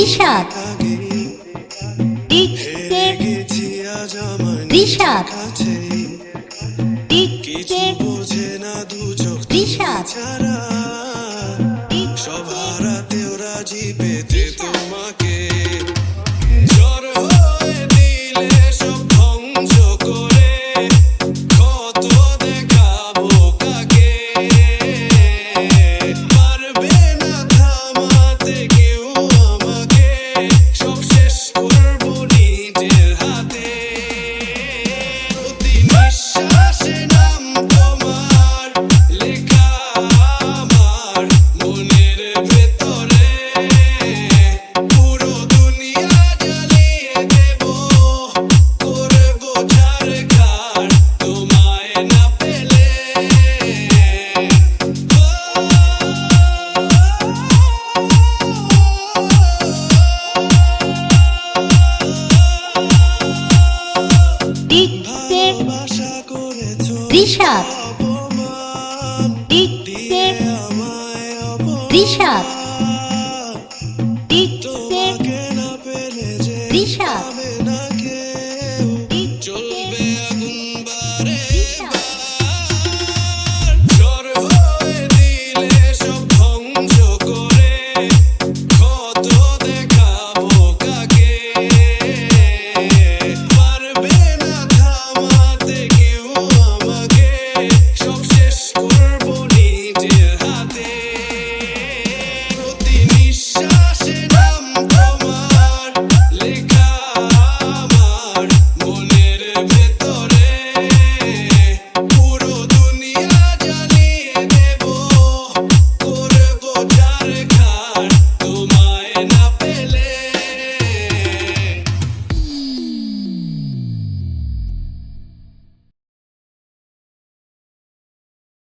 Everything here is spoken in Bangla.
ঋষাদ টিকতে ঋষাদ টিকতে ছাড়া ঋষভ ঋষভ